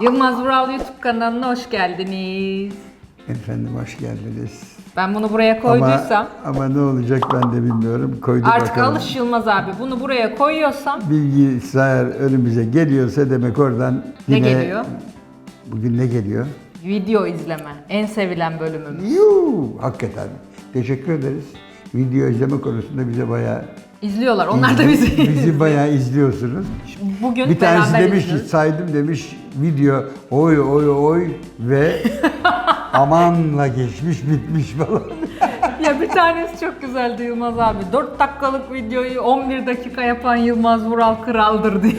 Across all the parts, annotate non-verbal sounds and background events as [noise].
Yılmaz Vural YouTube kanalına hoş geldiniz. Efendim hoş geldiniz. Ben bunu buraya koyduysam Ama, ama ne olacak ben de bilmiyorum. Koyduk artık bakalım. alış Yılmaz abi. Bunu buraya koyuyorsam Bilgisayar önümüze geliyorsa demek oradan Ne yine... geliyor? Bugün ne geliyor? video izleme. En sevilen bölümümüz. Yuu, hakikaten. Teşekkür ederiz. Video izleme konusunda bize bayağı... İzliyorlar. Onlar da bizi. [laughs] bizi bayağı izliyorsunuz. Bugün Bir tanesi beraber demiş ki izliyoruz. saydım demiş video oy oy oy ve [laughs] amanla geçmiş bitmiş falan. [laughs] Ya bir tanesi çok güzeldi Yılmaz abi. 4 dakikalık videoyu 11 dakika yapan Yılmaz Vural kraldır diye.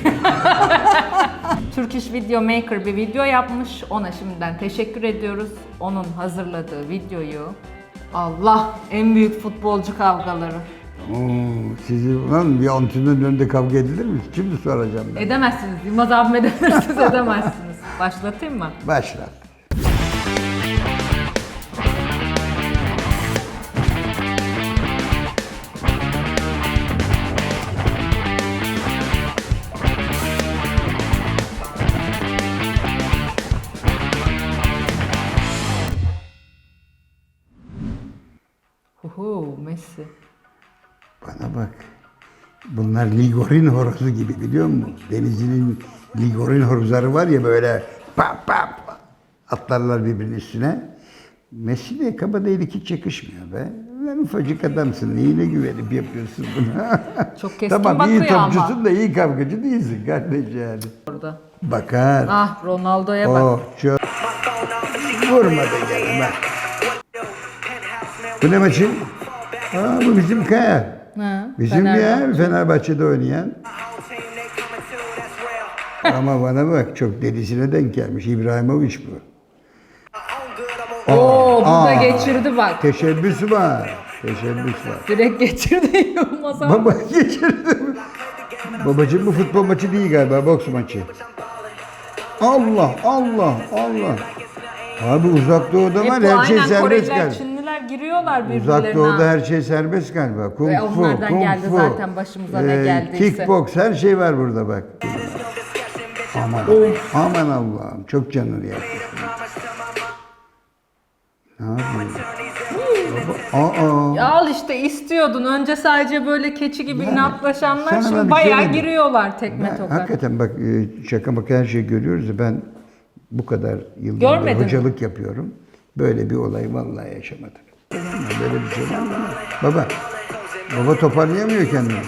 Turkish Video Maker bir video yapmış. Ona şimdiden teşekkür ediyoruz. Onun hazırladığı videoyu Allah en büyük futbolcu kavgaları. Oo, sizi lan bir antrenörün önünde kavga edilir mi? Şimdi soracağım ben. Edemezsiniz. Yılmaz abime demirsiniz [laughs] edemezsiniz. Başlatayım mı? Başla. Bunlar Ligorin horozu gibi biliyor musun? Denizli'nin Ligorin horozları var ya böyle pap pap atlarlar birbirinin üstüne. Messi de kabadayılık hiç yakışmıyor be. Lan ufacık adamsın. Neyine güvenip yapıyorsun bunu? [laughs] Çok keskin tamam iyi bakıyor ama. topçusun da iyi kavgacı değilsin kardeş yani. Orada. Bakar. Ah Ronaldo'ya bak. Oh çok. Vurmadı gene bak. Bu ne maçı? Aa, bu bizim Kaya. Ha, Bizim ya Fenerbahçe. Fenerbahçe'de oynayan. Ama bana bak çok delisine denk gelmiş. İbrahimovic bu. Oo burada Aa. geçirdi bak. Teşebbüs var. Teşebbüs var. Direkt geçirdi Yılmaz abi. Baba [laughs] geçirdi. Babacığım bu futbol maçı değil galiba boks maçı. Allah Allah Allah. Abi uzak doğuda Hep var bu her şey aynen serbest Koreliler. Çinliler giriyorlar birbirlerine. Uzak doğuda her şey serbest galiba. Kung Ve fu, onlardan kung geldi fu, zaten başımıza ne ee, geldiyse. Kickbox her şey var burada bak. Aman, aman Allah'ım çok canını yakmışsın. Ne yapıyorsun? Aa, Ya al işte istiyordun. Önce sadece böyle keçi gibi Yani, inatlaşanlar sana ben şimdi bir bayağı şey giriyorlar tekme Ben- tokat. hakikaten bak e, şaka maka her şeyi görüyoruz da ben bu kadar yıllardır Görmedin mi? hocalık yapıyorum. Böyle bir olay vallahi yaşamadım. Böyle bir şey mı? Baba, baba toparlayamıyor kendini.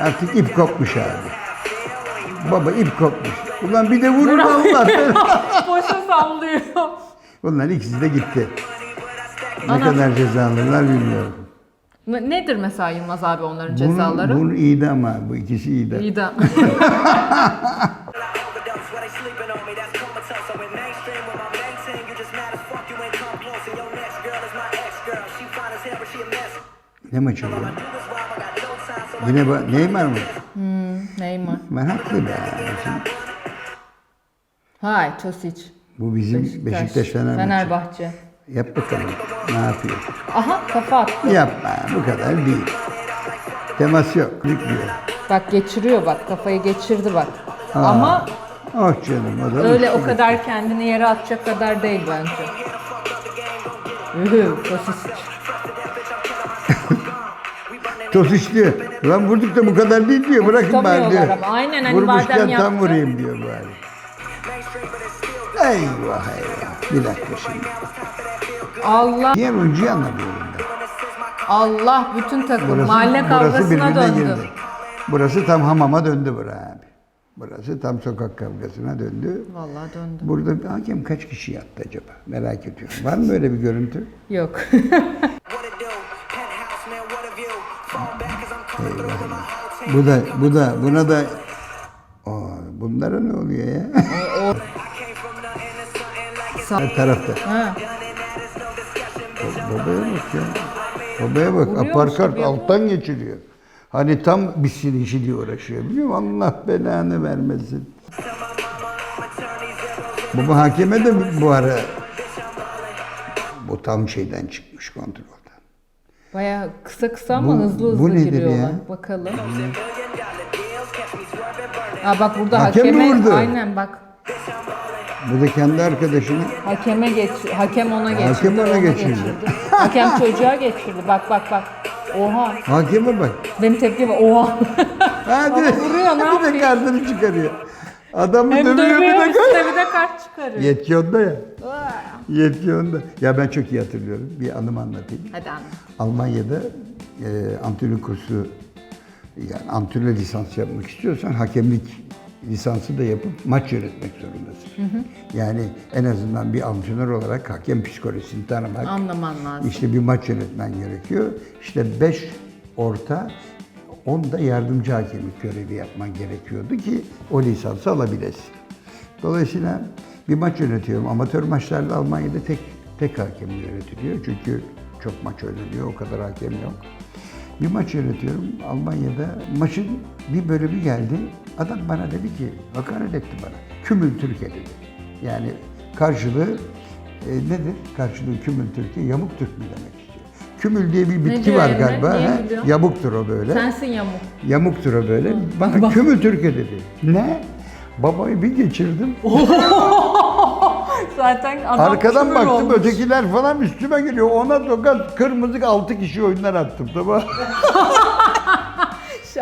Artık ip kopmuş abi. Baba ip kopmuş. Ulan bir de vurur Allah. [laughs] Boşa sallıyor. Bunlar ikisi de gitti. Ne Ana. kadar ceza alırlar bilmiyorum. Ne- Nedir mesela Yılmaz abi onların Bunun, cezaları? bunun iyiydi ama bu ikisi iyiydi. İyi [laughs] Ne maçı bu? Yine ba- Neymar mı? Neymar. Ben haklı be. Şimdi Hay Tosic. Bu bizim Beşiktaş, Fenerbahçe. Fenerbahçe. Yap bakalım. Ne yapıyor? Aha kafa attı. Yapma. Bu kadar değil. Temas yok. Diyor. Bak geçiriyor bak kafayı geçirdi bak. Ama Oh canım. O da öyle o uçtu. kadar kendini yere atacak kadar değil bence. Ühü, Tosic. Tosiç diyor. Ulan vurduk da bu kadar değil diyor. Bırakın bari diyor. ama. Aynen hani Vurmuşken badem tam yaptı. vurayım diyor bari. Eyvah eyvah. Bir dakika şimdi. Allah Diğer oyuncuyu anlamıyorum ben. Allah bütün takım mahalle kavgasına birbirine döndü. girdi. Burası tam hamama döndü bura abi. Burası tam sokak kavgasına döndü. Vallahi döndü. Burada hakem kaç kişi yattı acaba? Merak ediyorum. Var mı öyle bir görüntü? Yok. [laughs] Bu da, bu da, buna da... Aa, bunlara ne oluyor ya? İt's Her tarafta. ha. Babaya bak ya. Babaya bak. Vuruyormuş gibi yapıyor. alttan geçiriyor. Hani tam bitsin işi diye uğraşıyor. Biliyor musun? Allah belanı vermesin. Baba hakeme de bu ara bu tam şeyden çıkmış kontrolden. Baya kısa kısa ama Bu- hızlı hızlı bu nedir giriyorlar. ya? Bakalım. Aa bak burada Hakem hakeme vurdu? aynen bak. Bu da kendi arkadaşını Hakeme geç, hakem ona geçirdi. Hakem ona geçirdi. hakem çocuğa geçirdi. Bak bak bak. Oha. hakeme bak. Benim tepkim oha. Hadi. vuruyor, ne bir de yapayım? kartını çıkarıyor. Adamı Hem dövüyor bir de üstüne bir de kart çıkarıyor. Yetki onda ya. Yetki onda. Ya ben çok iyi hatırlıyorum. Bir anımı anlatayım. Hadi anne. Almanya'da e, antrenör kursu yani antrenör lisans yapmak istiyorsan hakemlik lisansı da yapıp maç yönetmek zorundasın. Yani en azından bir antrenör olarak hakem psikolojisini tanımak, Anlaman lazım. işte bir maç yönetmen gerekiyor. İşte 5 orta, 10 da yardımcı hakemlik görevi yapman gerekiyordu ki o lisansı alabilesin. Dolayısıyla bir maç yönetiyorum. Amatör maçlarda Almanya'da tek tek hakem yönetiliyor. Çünkü çok maç oynanıyor, o kadar hakem yok. Bir maç yönetiyorum. Almanya'da maçın bir bölümü geldi. Adam bana dedi ki, hakaret etti bana. Kümül Türkiye dedi. Yani karşılığı e, nedir? Karşılığı kümül Türkiye, yamuk Türk mü demek. Kümül diye bir bitki diyor var Emre? galiba. Biliyor? Yamuktur o böyle. Sensin yamuk. Yamuktur o böyle. Bana kümül Türkiye dedi. Ne? Babayı bir geçirdim. [laughs] Zaten adam Arkadan kümür baktım olmuş. ötekiler falan üstüme geliyor. Ona tokat kırmızı altı kişi oyunlar attım tamam. [laughs]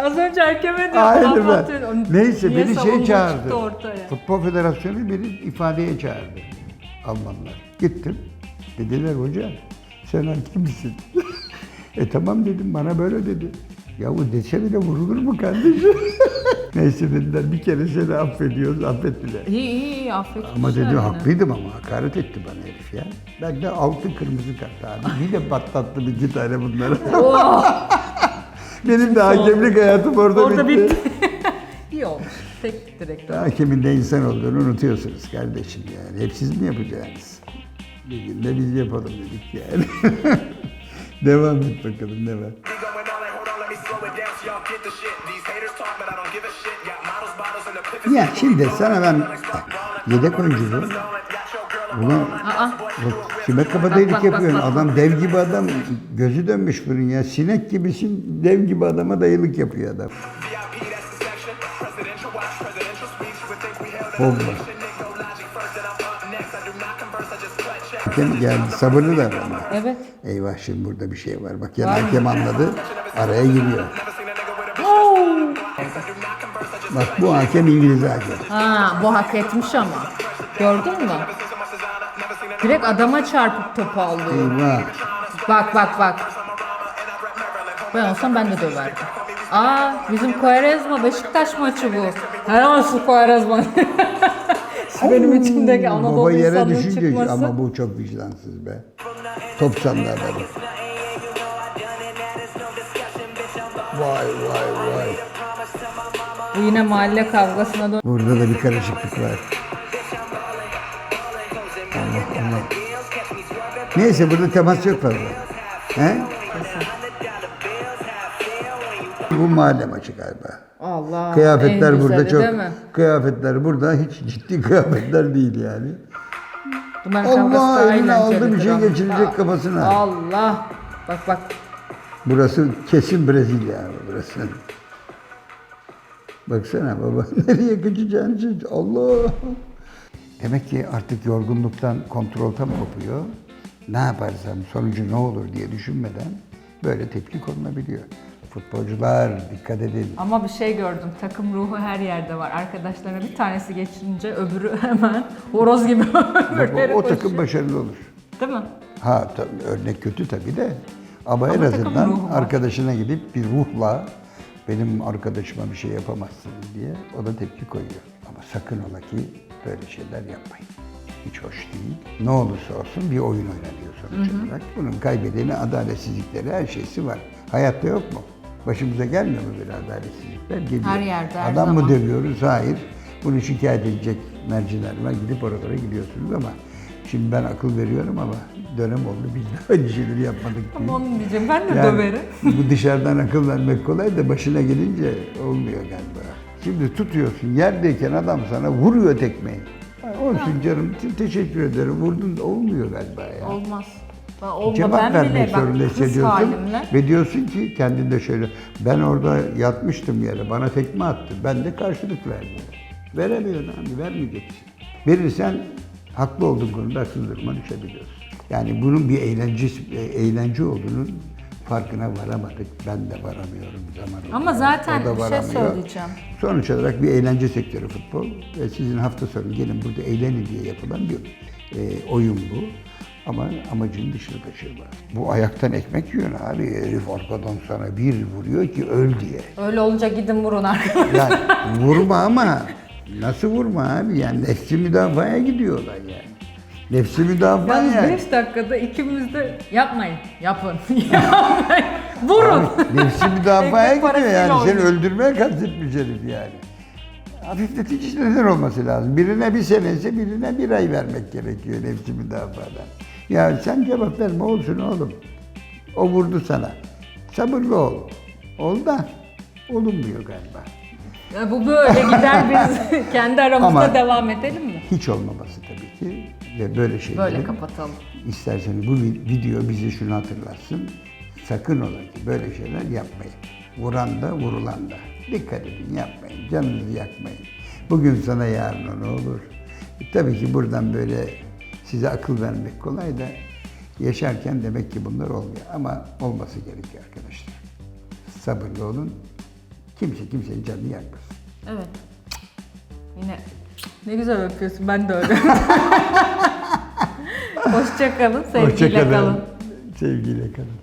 Az önce diyor. Aynı laf ben. Neyse Niye beni şey çağırdı. Futbol Federasyonu beni ifadeye çağırdı. Almanlar. Gittim. Dediler hoca sen hakim misin? [laughs] e tamam dedim bana böyle dedi. Ya bu dese bile vurulur mu kardeşim? [laughs] Neyse dediler bir kere seni affediyoruz affettiler. İyi iyi iyi affetmişler. Ama dedi yine. haklıydım ama hakaret etti bana herif ya. Ben de altı kırmızı kart abi. Bir de patlattım iki tane bunlara. [laughs] Benim de hakemlik hayatım orada, Orada bitti. bitti. iyi olmuş. Tek direktör. Hakemin de insan olduğunu unutuyorsunuz kardeşim yani. Hep siz mi yapacaksınız? Bir gün de biz yapalım dedik yani. [laughs] devam et bakalım devam. Ya şimdi sana ben yedek oyuncu bu. Bunu Aa. bak, kime kafadayılık Bak, bak, bak, yapıyorsun? bak. Adam dev gibi adam. Gözü dönmüş bunun ya. Sinek gibisin. Dev gibi adama dayılık yapıyor adam. VIP, Hakem geldi. Sabırlı da ama. Evet. Eyvah şimdi burada bir şey var. Bak yani hakem anladı. Araya giriyor. Bak bu hakem İngiliz hakem. Ha bu hak etmiş ama. Gördün mü? Direkt adama çarpıp topu alıyor. Eyvah. Bak bak bak. Ben olsam ben de döverdim. Aa bizim Quaresma Beşiktaş maçı bu. Helal olsun Quaresma. [laughs] Şu Benim içimdeki Anadolu Baba yere insanının düşünce çıkması. ama bu çok vicdansız be. Top sandı adamı. Vay vay vay. Bu yine mahalle kavgasına dön. Burada da bir karışıklık var. Allah Allah. Neyse burada temas yok fazla. He? Bu mahalle maçı galiba. Allah. Kıyafetler en burada güzeli çok. Değil mi? Kıyafetler burada hiç ciddi kıyafetler değil yani. Duman Allah, eline aldı, bir şey geçirecek kafasına. Allah. Bak bak. Burası kesin Brezilya abi burası. Baksana baba [laughs] nereye kaçacağını Allah. Demek ki artık yorgunluktan kontrol tam kopuyor. Ne yaparsam sonucu ne olur diye düşünmeden böyle tepki konulabiliyor. Futbolcular dikkat edin. Ama bir şey gördüm. Takım ruhu her yerde var. Arkadaşlarına bir tanesi geçince öbürü hemen horoz gibi [laughs] öbürleri o, o koşuyor. takım başarılı olur. Değil mi? Ha tabii örnek kötü tabii de. Ama, en Ama takım azından ruhu var. arkadaşına gidip bir ruhla benim arkadaşıma bir şey yapamazsınız diye o da tepki koyuyor. Ama sakın ola ki böyle şeyler yapmayın. Hiç hoş değil. Ne olursa olsun bir oyun oynanıyor sonuç olarak. Bunun kaybedeni, adaletsizlikleri, her şeysi var. Hayatta yok mu? Başımıza gelmiyor mu böyle adaletsizlikler? Geliyor. Her yerde, her Adam mı zaman. dövüyoruz? Hayır. Bunu şikayet edecek merciler var. Gidip oralara gidiyorsunuz ama şimdi ben akıl veriyorum ama dönem oldu. Biz de aynı şeyleri yapmadık diye. Ama onu diyeceğim. Ben de Yani döverim. [laughs] bu dışarıdan akıl vermek kolay da başına gelince olmuyor galiba. Şimdi tutuyorsun yerdeyken adam sana vuruyor tekmeyi. Olsun canım te- teşekkür ederim vurdun da olmuyor galiba ya. Olmaz. Olma, Cevap ben vermek bile zorunda kız hissediyorsun halimle. ve diyorsun ki kendinde şöyle ben orada yatmıştım yere bana tekme attı ben de karşılık verdim. Veremiyorsun abi vermeyeceksin. Verirsen haklı olduğun konuda haksız duruma düşebiliyorsun. Yani bunun bir eğlence, eğlence olduğunun farkına varamadık. Ben de varamıyorum zaman Ama zaten bir şey varamıyor. söyleyeceğim. Sonuç olarak bir eğlence sektörü futbol ve sizin hafta sonu gelin burada eğlenin diye yapılan bir e, oyun bu. Ama amacın dışına taşıyorlar. Bu ayaktan ekmek yiyorsun abi. Herif arkadan sana bir vuruyor ki öl diye. Öyle olunca gidin vurun arkadaşlar. Yani vurma ama nasıl vurma abi? Yani nefsi müdafaya gidiyorlar yani. Nefsi müdafaa Yalnız yani. 5 dakikada ikimiz de yapmayın, yapın, [laughs] yapmayın, vurun. Nefsi müdafaya gidiyor yani. Seni oynuyor. öldürmeye kastetmiş herif yani. Hafifletici şeyler olması lazım. Birine bir sene ise birine bir ay vermek gerekiyor nefsi müdafadan. Ya sen cevap verme olsun oğlum. O vurdu sana. Sabırlı ol. Ol da olunmuyor galiba. Ya bu böyle gider biz [laughs] kendi aramızda Ama- devam edelim mi? Hiç olmaması tabii ki ve böyle şeyler. Böyle kapatalım. İsterseniz bu vi- video bize şunu hatırlatsın. Sakın ola ki böyle şeyler yapmayın. Vuran da vurulan da. Dikkat edin yapmayın. Canınızı yakmayın. Bugün sana yarın ne olur. E, tabii ki buradan böyle size akıl vermek kolay da yaşarken demek ki bunlar olmuyor. Ama olması gerekiyor arkadaşlar. Sabırlı olun. Kimse kimsenin canını yakmasın. Evet. Yine ne güzel öpüyorsun. Ben de öyle. [laughs] Hoşça kalın. Sevgiyle Hoşça kalın. Sevgiyle kalın.